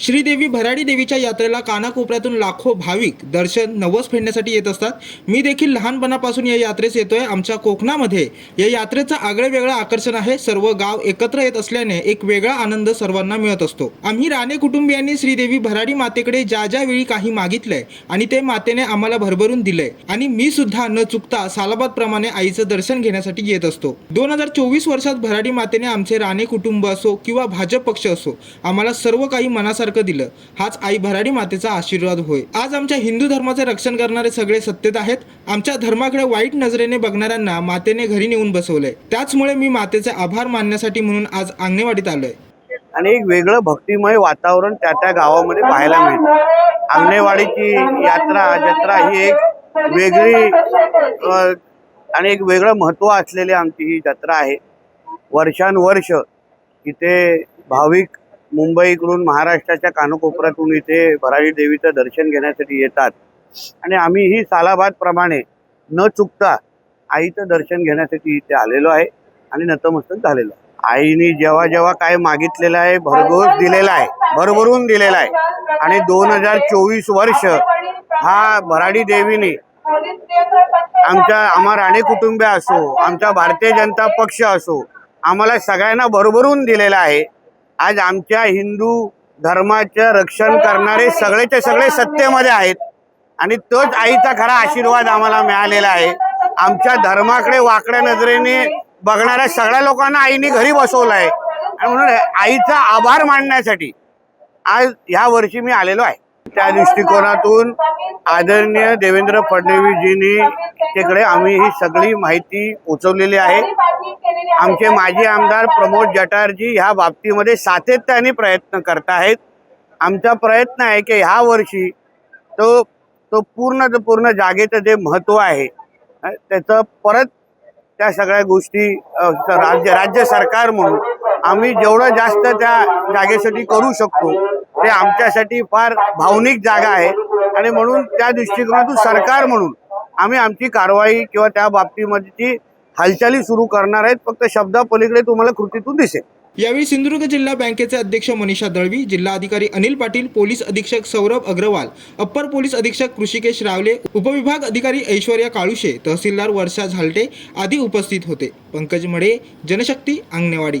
श्रीदेवी भराडी देवीच्या यात्रेला कानाकोपऱ्यातून लाखो भाविक दर्शन नवस फेडण्यासाठी येत असतात. मी देखील लहानपणापासून या यात्रेस येतोय. आमच्या कोकणामध्ये या यात्रेचं आगळे वेगळं आकर्षण आहे. सर्व गाव एकत्र येत असल्याने एक वेगळा आनंद सर्वांना मिळत असतो. आम्ही राणे कुटुंबियांनी श्रीदेवी भराडी मातेकडे ज्या ज्या वेळी काही मागितलंय आणि ते मातेने आम्हाला भरभरून दिलंय आणि मी सुद्धा न चुकता सालाबाद प्रमाणे आईचं दर्शन घेण्यासाठी येत असतो. दोन हजार चोवीस वर्षात भराडी मातेने आमचे राणे कुटुंब असो किंवा भाजप पक्ष असो आम्हाला सर्व काही मनासारखं दिलं. हाच आई भराडी मातेचा आशीर्वाद होय. आज आमच्या हिंदू धर्माचे रक्षण करणारे सगळे सत्तेत आहेत. आमच्या धर्माकडे वाईट नजरेने बघणाऱ्यांना मातेने घरी नेऊन बसवलंय. त्याचमुळे मी मातेचे आभार मानण्यासाठी म्हणून आज आंगणेवाडीत आलोय. आणि एक वेगळं भक्तिमय वातावरण त्या त्या गावामध्ये पाहायला मिळतं. अंगणेवाडीची यात्रा जत्रा ही एक वेगळी आणि एक वेगळं महत्त्व असलेली आमची ही जत्रा आहे. वर्षानुवर्ष इथे भाविक मुंबईकडून महाराष्ट्राच्या कानकोपऱ्यातून इथे भराडी देवीचं दर्शन घेण्यासाठी येतात. आणि आम्ही ही सालाबादप्रमाणे न चुकता आईचं दर्शन घेण्यासाठी इथे आलेलो आहे आणि नतमस्तक झालेलो आहे. आईने जेव्हा जेव्हा काय मागितलेलं आहे भरघोस दिलेला आहे भरभरून दिलेला आहे. आणि दोन हजार चोवीस वर्ष हा भराडी देवीने आमच्या आम्हा राणे कुटुंबे असो आमचा भारतीय जनता पक्ष असो आम्हाला सगळ्यांना भरभरून दिलेला आहे. आज आमच्या हिंदू धर्माचं रक्षण करणारे सगळेचे सगळे सत्तेमध्ये आहेत. आणि तोच आईचा खरा आशीर्वाद आम्हाला मिळालेला आहे. आमच्या धर्माकडे वाकड्या नजरेने बघणाऱ्या सगळ्या लोकांना आईने घरी बसवलं आहे. आणि म्हणून आईचा आभार मानण्यासाठी आज ह्या वर्षी मी आलेलो आहे. त्या दृष्टिकोनातून आदरणीय देवेंद्र फडणवीसजींनी तिकडे आम्ही ही सगळी माहिती पोचवलेली आहे. आमचे माजी आमदार प्रमोद जटारजी ह्या बाबतीमध्ये सातत्याने प्रयत्न करत आहेत. आमचा प्रयत्न आहे की ह्या वर्षी तो तो पूर्ण पूर्ण जागेचं जे महत्त्व आहे त्याचं परत त्या सगळ्या गोष्टी राज्य राज्य सरकार म्हणून आम्ही जेवढं जास्त त्या जागेसाठी करू शकतो ते आमच्यासाठी फार भावनिक जागा आहे. आणि म्हणून त्या दृष्टिकोनातून सरकार म्हणून आम्ही आमची कारवाई किंवा त्या बाबतीमध्ये हालचाली सुरू करणार आहेत. फक्त शब्दापलीकडे तुम्हाला कृतीतून दिसेल. यावेळी सिंधुदुर्ग जिल्हा बँकेचे अध्यक्ष मनीषा दळवी जिल्हा अधिकारी अनिल पाटील पोलीस अधीक्षक सौरभ अग्रवाल अप्पर पोलीस अधीक्षक ऋषिकेश रावले उपविभाग अधिकारी ऐश्वर्या काळुशे तहसीलदार वर्षा झालटे आदी उपस्थित होते. पंकज मडे जनशक्ती अंगणेवाडी.